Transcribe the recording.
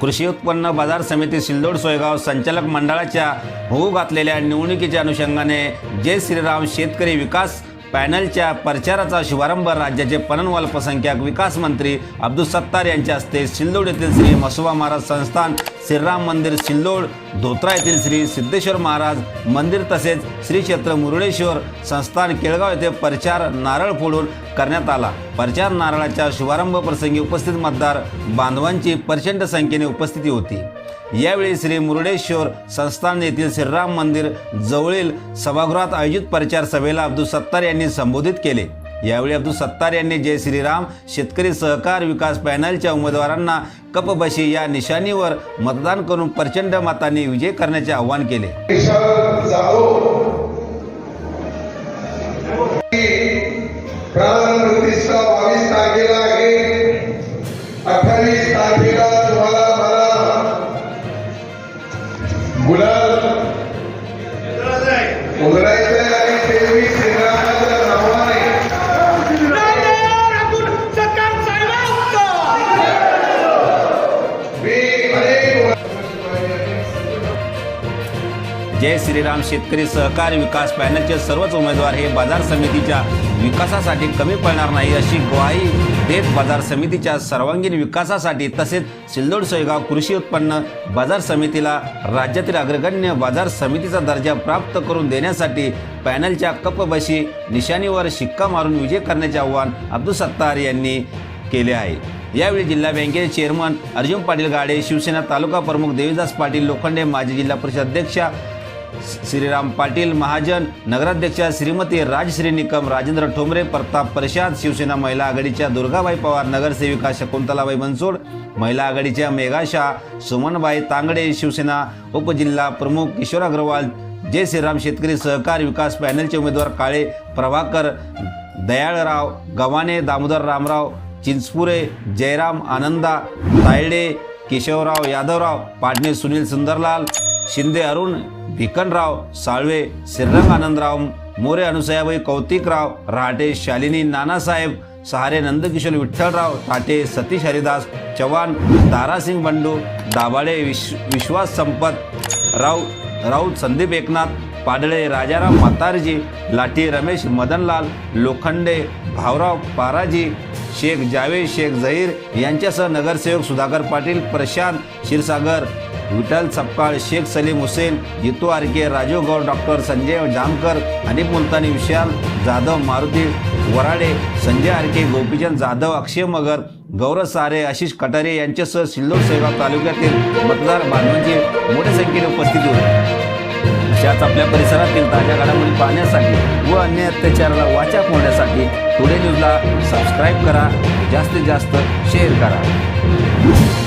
कृषी उत्पन्न बाजार समिती सिल्लोड सोयगाव संचालक मंडळाच्या होऊ घातलेल्या निवडणुकीच्या अनुषंगाने जय श्रीराम शेतकरी विकास पॅनलच्या प्रचाराचा शुभारंभ राज्याचे पणन अल्पसंख्याक विकास मंत्री अब्दुल सत्तार यांच्या हस्ते सिल्लोड येथील श्री मसोबा महाराज संस्थान श्रीराम मंदिर सिल्लोड धोत्रा येथील श्री सिद्धेश्वर महाराज मंदिर तसेच श्री क्षेत्र मुरुडेश्वर संस्थान केळगाव येथे प्रचार नारळ फोडून करण्यात आला. प्रचार नारळाच्या शुभारंभ प्रसंगी उपस्थित मतदार बांधवांची प्रचंड संख्येने उपस्थिती होती. यावेळी श्री मुरुडेश्वर संस्थान येथील श्रीराम मंदिर जवळील सभागृहात आयोजित प्रचार सभेला अब्दुल सत्तार यांनी संबोधित केले. यावेळी अब्दुल सत्तार यांनी जय श्रीराम शेतकरी सहकार विकास पॅनलच्या उमेदवारांना कपबशी या निशाणीवर मतदान करून प्रचंड मताने विजय करण्याचे आवाहन केले. जय श्रीराम शेतकरी सहकार विकास पॅनलचे सर्वच उमेदवार हे बाजार समितीच्या विकासासाठी कमी पडणार नाही अशी ग्वाही देत बाजार समितीच्या सर्वांगीण विकासासाठी तसेच सिल्लोड सोयगाव कृषी उत्पन्न बाजार समितीला राज्यातील अग्रगण्य बाजार समितीचा दर्जा प्राप्त करून देण्यासाठी पॅनलच्या कपबशी निशाणीवर शिक्का मारून विजय करण्याचे आव्हान अब्दुल सत्तार यांनी केले आहे. यावेळी जिल्हा बँकेचे चेअरमन अर्जुन पाटील गाडे शिवसेना तालुका प्रमुख देवीदास पाटील लोखंडे माजी जिल्हा परिषद अध्यक्षा श्रीराम पाटील महाजन नगराध्यक्षा श्रीमती राजश्री निकम राजेंद्र ठोंबरे प्रताप प्रशांत शिवसेना महिला आघाडीच्या दुर्गाबाई पवार नगरसेविका शकुंतलाबाई बनसोड महिला आघाडीच्या मेघाशा सुमनबाई तांगडे शिवसेना उपजिल्हा प्रमुख किशोर अग्रवाल जय श्रीराम शेतकरी सहकार विकास पॅनलचे उमेदवार काळे प्रभाकर दयाळराव गव्हाणे दामोदर रामराव चिंचपुरे जयराम आनंदा तायडे केशवराव यादवराव पाटणे सुनील सुंदरलाल शिंदे अरुण भिकनराव साळवे श्रीरंग आनंदराव मोरे अनुसयाबाई कौतिकराव रहाटे शालिनी नानासाहेब सहारे नंदकिशोर विठ्ठलराव ताटे सतीश हरिदास चव्हाण तारासिंग बंडू दाभाडे विश्व विश्वास संपत राव राऊत संदीप एकनाथ पाडळे राजाराम म्हातारजी लाठी रमेश मदनलाल लोखंडे भाऊराव पाराजी शेख जावेद शेख झहीर यांच्यासह नगरसेवक Sudhakar Patil Prashant Kshirsagar Vitthal Sapkal Shaikh Salim Hussain Jitu RK Rajiv Gaud doctor Sanjay Jamkar Hanif Multani Vishal Jadhav Maruti Varade Sanjay RK Gopichand Jadhav Akshay Magar Gaurav Sare Ashish Katare यांच्यासह सिल्लोड सेगाव तालुक्यातील मतदार बांधवांची मोठ्या संख्येने उपस्थिती होती. अशाच आपल्या परिसरातील ताज्या घडामोडी पाहण्यासाठी व अन्य अत्याचाराला वाचा फोडण्यासाठी टुडे न्यूजला सबस्क्राईब करा जास्तीत जास्त शेअर करा.